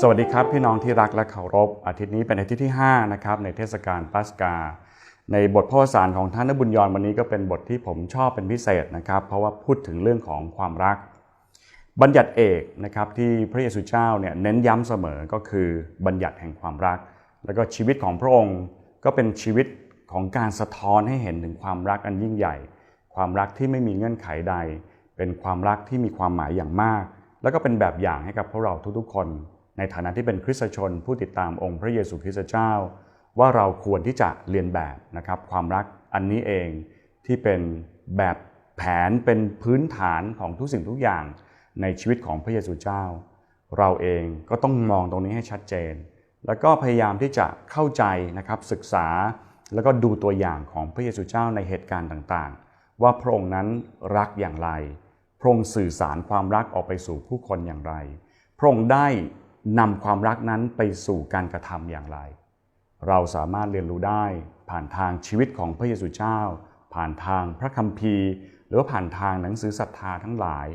สวัสดีครับพี่น้องที่รักและเคารพอาทิตย์นี้เป็นอาทิตย์ที่5นะครับในเทศกาลปัสกา ในบทพระวสารของท่านนบุญยรวันนี้ก็เป็นบทที่ผมชอบเป็นพิเศษนะครับ เพราะว่าพูดถึงเรื่องของความรัก บัญญัติเอกนะครับที่พระเยซูเจ้าเนี่ยเน้นย้ำเสมอก็คือบัญญัติแห่งความรัก แล้วก็ชีวิตของพระองค์ก็เป็นชีวิตของการสะท้อนให้เห็นถึงความรักอันยิ่งใหญ่ ความรักที่ไม่มีเงื่อนไขใด เป็นความรักที่มีความหมายอย่างมาก แล้วก็เป็นแบบอย่างให้กับพวกเราทุกๆคน ในฐานะที่เป็นคริสตชนผู้ติดตามองค์พระเยซูคริสต์เจ้า ว่าเราควรที่จะเรียนแบบนะครับความรักอันนี้เองที่เป็นแบบแผนเป็นพื้นฐานของทุกสิ่งทุกอย่างในชีวิตของพระเยซูเจ้า เราเองก็ต้องมองตรงนี้ให้ชัดเจน แล้วก็พยายามที่จะเข้าใจนะครับศึกษาแล้วก็ดูตัวอย่างของพระเยซูเจ้าในเหตุการณ์ต่างๆ ว่าพระองค์นั้นรักอย่างไร พระองค์สื่อสารความรักออกไปสู่ผู้คนอย่างไร พระองค์ได้ นำความรักนั้นไปสู่การกระทำอย่างไร เราสามารถเรียนรู้ได้ผ่านทางชีวิตของพระเยซูเจ้า ผ่านทางพระคัมภีร์ หรือว่าผ่านทางหนังสือศรัทธาทั้งหลาย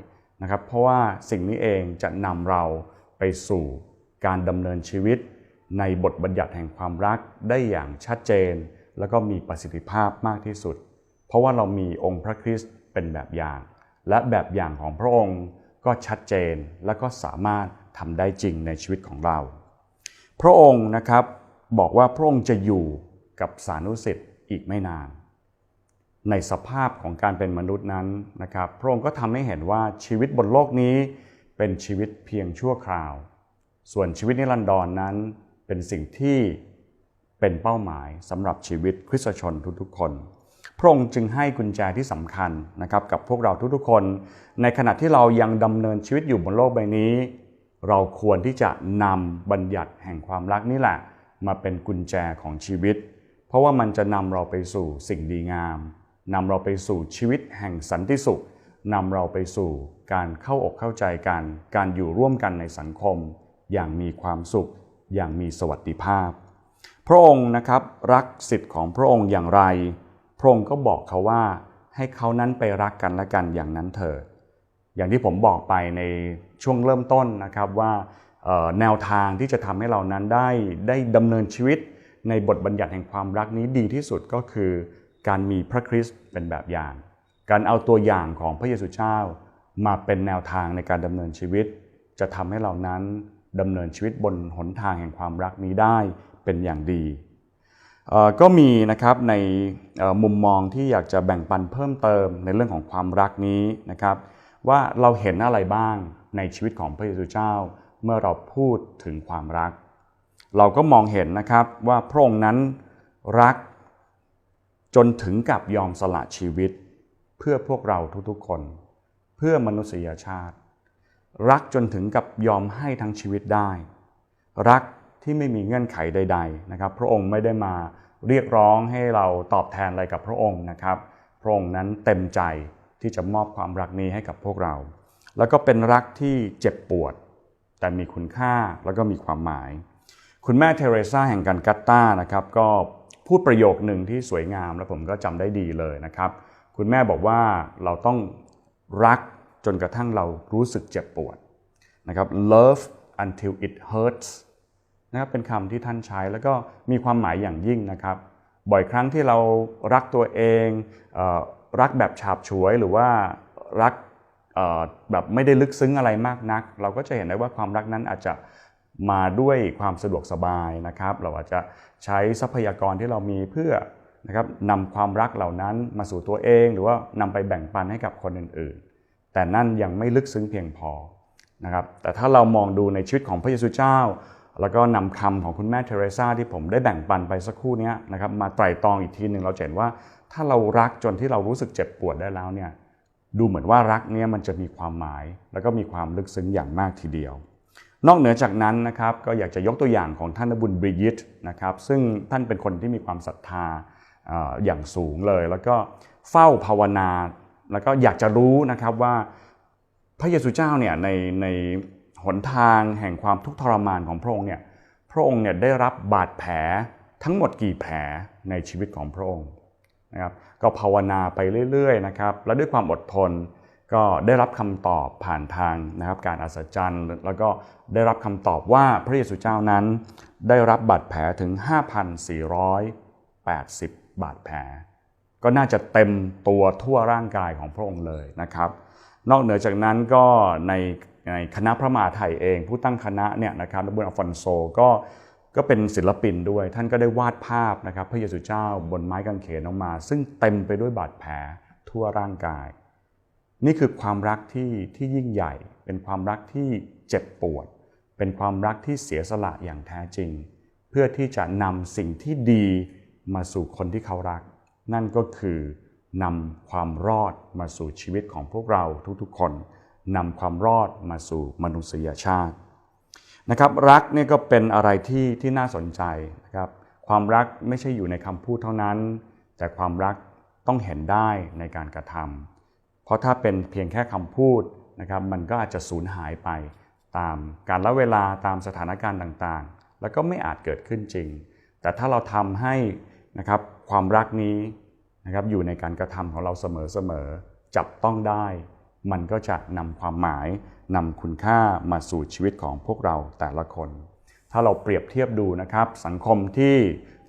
นะครับ เพราะว่าสิ่งนี้เองจะนำเราไปสู่การดำเนินชีวิต ในบทบัญญัติแห่งความรักได้อย่างชัดเจน แล้วก็มีประสิทธิภาพมากที่สุด เพราะว่าเรามีองค์พระคริสต์เป็นแบบอย่าง และแบบอย่างของพระองค์ก็ชัดเจนและก็สามารถ ทำได้จริงในชีวิตของเรา พระองค์นะครับบอกว่าพระองค์จะอยู่กับสานุสิทธิ์อีกไม่นาน ในสภาพของการเป็นมนุษย์นั้นนะครับพระองค์ก็ทำให้เห็นว่าชีวิตบนโลกนี้เป็นชีวิตเพียงชั่วคราว ส่วนชีวิตนิรันดรนนั้นเป็นสิ่งที่เป็นเป้าหมายสำหรับชีวิตคริสตชนทุกๆ คน พระองค์จึงให้กุญแจที่สำคัญนะครับกับพวกเราทุกๆ คน ในขณะที่เรายังดำเนินชีวิตอยู่บนโลกใบนี้ เราควรที่จะนำบัญญัติแห่งความรักนี่แหละ มาเป็นกุญแจของชีวิต เพราะว่ามันจะนำเราไปสู่สิ่งดีงามนำเราไปสู่ชีวิตแห่งสันติสุขนำเราไปสู่การเข้าอกเข้าใจกัน การอยู่ร่วมกันในสังคม อย่างมีความสุข อย่างมีสวัสดิภาพ พระองค์นะครับรักสิทธิ์ของพระองค์อย่างไร พระองค์ก็บอกเขาว่าให้เขานั้นไปรักกันและกันอย่างนั้นเถิด อย่างที่ผมบอกไปในช่วงเริ่มต้นนะครับว่าแนวทางที่จะทำให้เรานั้นได้ได้ดำเนินชีวิตในบทบัญญัติแห่งความรักนี้ดีที่สุดก็คือ การมีพระคริสต์เป็นแบบอย่าง การเอาตัวอย่างของพระเยซูเจ้า มาเป็นแนวทางในการดำเนินชีวิต จะทำให้เรานั้นดำเนินชีวิตบนหนทางแห่งความรักนี้ได้เป็นอย่างดีก็มีนะครับในมุมมองที่อยากจะแบ่งปันเพิ่มเติมในเรื่องของความรักนี้นะครับ ว่าเราเห็นอะไรบ้างในชีวิตของพระเยซูเจ้า เมื่อเราพูดถึงความรัก เราก็มองเห็นนะครับว่าพระองค์นั้นรักจนถึงกับยอมสละชีวิต เพื่อพวกเราทุกๆคน เพื่อมนุษยชาติ รักจนถึงกับยอมให้ทั้งชีวิตได้ รักที่ไม่มีเงื่อนไขใด ๆนะครับ พระองค์ไม่ได้มาเรียกร้องให้เราตอบแทนอะไรกับพระองค์นะครับ พระองค์นั้นเต็มใจ ที่จะมอบความรักนี้ให้กับพวกเรา แล้วก็เป็นรักที่เจ็บปวด แต่มีคุณค่าแล้วก็มีความหมาย คุณแม่เทเรซาแห่งกันกัตตานะครับก็พูดประโยคหนึ่งที่สวยงาม และผมก็จำได้ดีเลยนะครับ คุณแม่บอกว่าเราต้องรักจนกระทั่งเรารู้สึกเจ็บปวดนะครับ love until it hurts นะครับเป็นคำที่ท่านใช้แล้วก็มีความหมายอย่างยิ่งนะครับ บ่อยครั้งที่เรารักตัวเองเอ รักแบบฉาบฉวยหรือว่ารักแบบไม่ได้ลึกซึ้งอะไรมากนัก เราก็จะเห็นได้ว่าความรักนั้นอาจจะมาด้วยความสะดวกสบายนะครับ เราอาจจะใช้ทรัพยากรที่เรามีเพื่อนะครับนำความรักเหล่านั้นมาสู่ตัวเอง หรือว่านำไปแบ่งปันให้กับคนอื่นๆ แต่นั่นยังไม่ลึกซึ้งเพียงพอนะครับแต่ถ้าเรามองดูในชีวิตของพระเยซูเจ้า แล้วก็นำคำของคุณแม่เทเรซาที่ผมได้แบ่งปันไปสักครู่นี้นะครับมาไตร่ตรองอีกทีหนึ่งเราเห็นว่า ถ้าเรารักจนที่เรารู้สึกเจ็บปวดได้แล้วเนี่ยดูเหมือนว่ารักเนี้ยมันจะมีความหมาย แล้วก็มีความลึกซึ้งอย่างมากทีเดียว นอกเหนือจากนั้นนะครับก็อยากจะยกตัวอย่างของท่านนบุญบริยิตนะครับซึ่งท่านเป็นคนที่มีความศรัทธาอย่างสูงเลย แล้วก็เฝ้าภาวนา แล้วก็อยากจะรู้นะครับว่าพระเยซูเจ้าเนี่ยในในหนทางแห่งความทุกข์ทรมานของพระองค์เนี่ยพระองค์เนี่ยได้รับบาดแผลทั้งหมดกี่แผลในชีวิตของพระองค์ นะครับก็ภาวนาไปเรื่อยๆนะครับและด้วยความอดทนก็ได้รับคำตอบผ่านทางนะครับการอัศจรรย์ แล้วก็ได้รับคำตอบว่าพระเยซูเจ้านั้น ได้รับบาดแผลถึง 5,480 บาดแผล ก็น่าจะเต็มตัวทั่วร่างกายของพระองค์เลยนะครับ นอกเหนือจากนั้นก็ในในคณะพระมหาไทยเอง ผู้ตั้งคณะเนี่ยนะครับนบุญอฟอนโซก็ ก็เป็นศิลปินด้วย ท่านก็ได้วาดภาพนะครับ พระเยซูเจ้าบนไม้กางเขนออกมา ซึ่งเต็มไปด้วยบาดแผลทั่วร่างกาย นี่คือความรักที่ที่ยิ่งใหญ่ เป็นความรักที่เจ็บปวด เป็นความรักที่เสียสละอย่างแท้จริง เพื่อที่จะนำสิ่งที่ดีมาสู่คนที่เขารัก นั่นก็คือนำความรอดมาสู่ชีวิตของพวกเราทุกๆคนนำความรอดมาสู่มนุษยชาติ นะครับรักเนี่ยก็เป็นอะไรที่ที่น่าสนใจนะครับความรักไม่ใช่อยู่ในคำพูดเท่านั้น แต่ความรักต้องเห็นได้ในการกระทำเพราะถ้าเป็นเพียงแค่คำพูดนะครับมันก็อาจจะสูญหายไปตามการละเวลาตามสถานการณ์ต่างๆ แล้วก็ไม่อาจเกิดขึ้นจริง แต่ถ้าเราทำให้นะครับความรักนี้นะครับอยู่ในการกระทำของเราเสมอๆจับต้องได้ มันก็จะนำความหมายนำคุณค่ามาสู่ชีวิตของพวกเราแต่ละคน ถ้าเราเปรียบเทียบดูนะครับ สังคมที่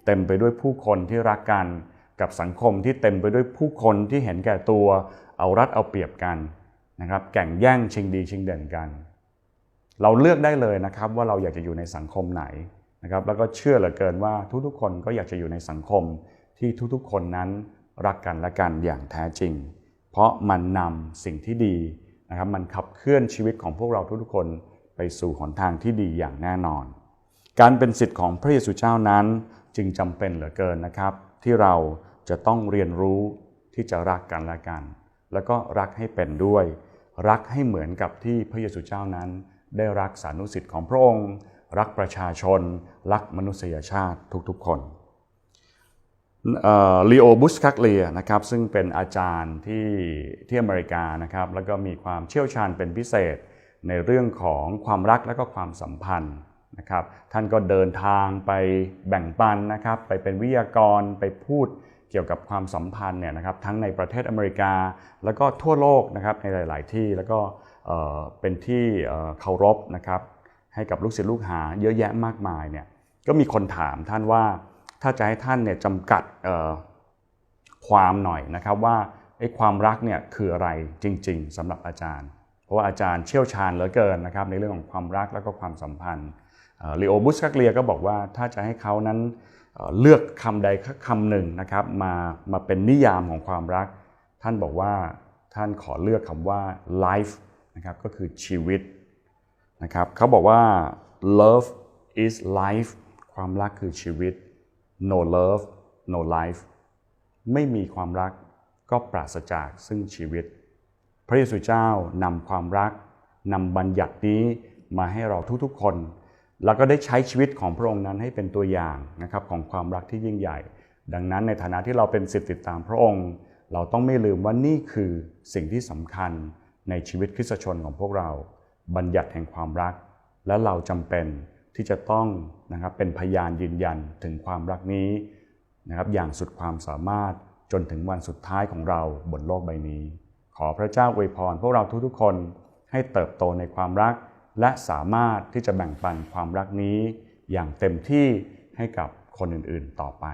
เต็มไปด้วยผู้คนที่รักกัน กับสังคมที่เต็มไปด้วยผู้คนที่เห็นแก่ตัว เอารัดเอาเปรียบกันนะครับแก่งแย่งชิงดีชิงเด่นกัน เราเลือกได้เลยนะครับว่าเราอยากจะอยู่ในสังคมไหนนะครับ แล้วก็เชื่อเหลือเกินว่าทุกๆ คนก็อยากจะอยู่ในสังคมที่ทุกๆ คนนั้นรักกันและกันอย่างแท้จริง ราะมันนำสิ่งที่ดีนะครับมันขับเคลื่อนชีวิตของพวกเราทุกๆคนไปสู่หนทางที่ดีอย่างแน่นอน การเป็นสิทธิ์ของพระเยซูเจ้านั้นจึงจำเป็นเหลือเกินนะครับ ที่เราจะต้องเรียนรู้ที่จะรักกันและกัน แล้วก็รักให้เป็นด้วย รักให้เหมือนกับที่พระเยซูเจ้านั้น ได้รักสานุสิทธิ์ของพระองค์ รักประชาชน รักมนุษยชาติทุกๆคน ลีโอบุสคักเลียนะครับซึ่งเป็นอาจารย์ที่ที่อเมริกานะครับแล้วก็มีความเชี่ยวชาญเป็นพิเศษในเรื่องของความรักและก็ความสัมพันธ์นะครับท่านก็เดินทางไปแบ่งปันนะครับไปเป็นวิทยากรไปพูดเกี่ยวกับความสัมพันธ์เนี่ยนะครับทั้งในประเทศอเมริกา แล้วก็ทั่วโลกนะครับในหลาย ๆ ที่แล้วก็เป็นที่เคารพนะครับให้กับลูกศิษย์ลูกหาเยอะแยะมากมายเนี่ยก็มีคนถามท่านว่า ถ้าจะให้ท่านเนี่ยจำกัดความหน่อยนะครับว่าไอ้ความรักเนี่ยคืออะไรจริง ๆสำหรับอาจารย์ เพราะว่าอาจารย์เชี่ยวชาญเหลือเกินนะครับในเรื่องของความรักแล้วก็ความสัมพันธ์ลีโอบุสกักเลียก็บอกว่าถ้าจะให้เขานั้นเลือกคำใดคำหนึ่งนะครับมามาเป็นนิยามของความรัก ท่านบอกว่าท่านขอเลือกคำว่า life นะครับก็คือชีวิตนะครับเขาบอกว่า love is life ความรักคือชีวิต no love no life ไม่มีความรักก็ปราศจากซึ่งชีวิต พระเยซูเจ้านำความรักนำบัญญัตินี้มาให้เราทุกๆคน แล้วก็ได้ใช้ชีวิตของพระองค์นั้นให้เป็นตัวอย่างนะครับของความรักที่ยิ่งใหญ่ ดังนั้นในฐานะที่เราเป็นสิทธิติดตามพระองค์ เราต้องไม่ลืมว่านี่คือสิ่งที่สำคัญในชีวิตคริสตชนของพวกเรา บัญญัติแห่งความรัก และเราจำเป็น ที่จะต้องนะครับเป็นพยานยืนยันถึงความรักนี้นะครับอย่างสุดความสามารถจนถึงวันสุดท้ายของเราบนโลกใบนี้ ขอพระเจ้าอวยพรพวกเราทุกๆคนให้เติบโตในความรัก และสามารถที่จะแบ่งปันความรักนี้ อย่างเต็มที่ให้กับคนอื่นๆต่อไป